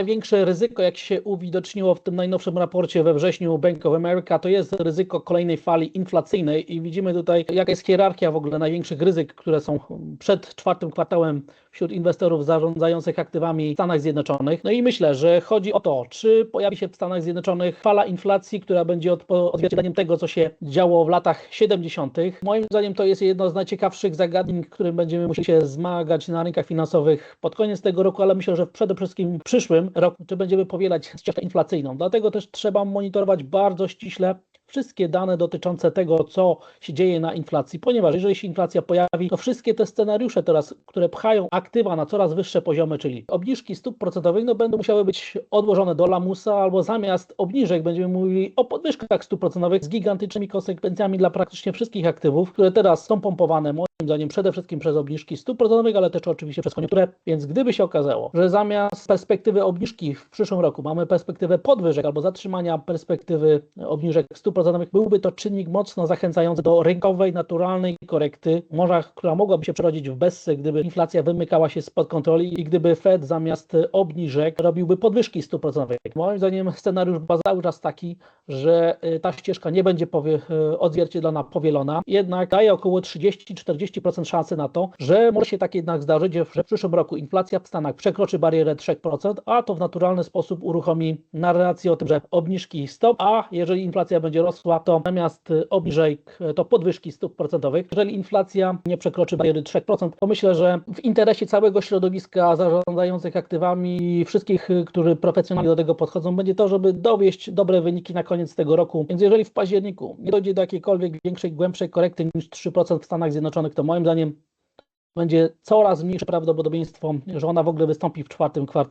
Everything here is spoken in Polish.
największe ryzyko, jak się uwidoczniło w tym najnowszym raporcie we wrześniu Bank of America, to jest ryzyko kolejnej fali inflacyjnej i widzimy tutaj, jaka jest hierarchia w ogóle największych ryzyk, które są przed czwartym kwartałem wśród inwestorów zarządzających aktywami w Stanach Zjednoczonych. No i myślę, że chodzi o to, czy pojawi się w Stanach Zjednoczonych fala inflacji, która będzie odzwierciedleniem tego, co się działo w latach 70. Moim zdaniem to jest jedno z najciekawszych zagadnień, którym będziemy musieli się zmagać na rynkach finansowych pod koniec tego roku, ale myślę, że przede wszystkim w roku, czy będziemy powielać ścieżkę inflacyjną. Dlatego też trzeba monitorować bardzo ściśle wszystkie dane dotyczące tego, co się dzieje na inflacji, ponieważ jeżeli się inflacja pojawi, to wszystkie te scenariusze teraz, które pchają aktywa na coraz wyższe poziomy, czyli obniżki stóp procentowych, no będą musiały być odłożone do lamusa, albo zamiast obniżek będziemy mówili o podwyżkach stóp procentowych z gigantycznymi konsekwencjami dla praktycznie wszystkich aktywów, które teraz są pompowane zdaniem przede wszystkim przez obniżki stóp procentowych, ale też oczywiście przez koniunkturę, więc gdyby się okazało, że zamiast perspektywy obniżki w przyszłym roku mamy perspektywę podwyżek albo zatrzymania perspektywy obniżek stóp procentowych, byłby to czynnik mocno zachęcający do rynkowej, naturalnej korekty, może, która mogłaby się przerodzić w bessy, gdyby inflacja wymykała się spod kontroli i gdyby Fed zamiast obniżek robiłby podwyżki stóp procentowych. Moim zdaniem scenariusz cały czas taki, że ta ścieżka nie będzie powie, odzwierciedlona, powielona, jednak daje około 30-40% szansy na to, że może się tak jednak zdarzyć, że w przyszłym roku inflacja w Stanach przekroczy barierę 3%, a to w naturalny sposób uruchomi narrację o tym, że obniżki stop, a jeżeli inflacja będzie rosła, to zamiast obniżek to podwyżki stóp procentowych. Jeżeli inflacja nie przekroczy bariery 3%, to myślę, że w interesie całego środowiska zarządzających aktywami i wszystkich, którzy profesjonalnie do tego podchodzą, będzie to, żeby dowieść dobre wyniki na koniec tego roku. Więc jeżeli w październiku nie dojdzie do jakiejkolwiek większej, głębszej korekty niż 3% w Stanach Zjednoczonych, to moim zdaniem będzie coraz mniejsze prawdopodobieństwo, że ona w ogóle wystąpi w czwartym kwartale.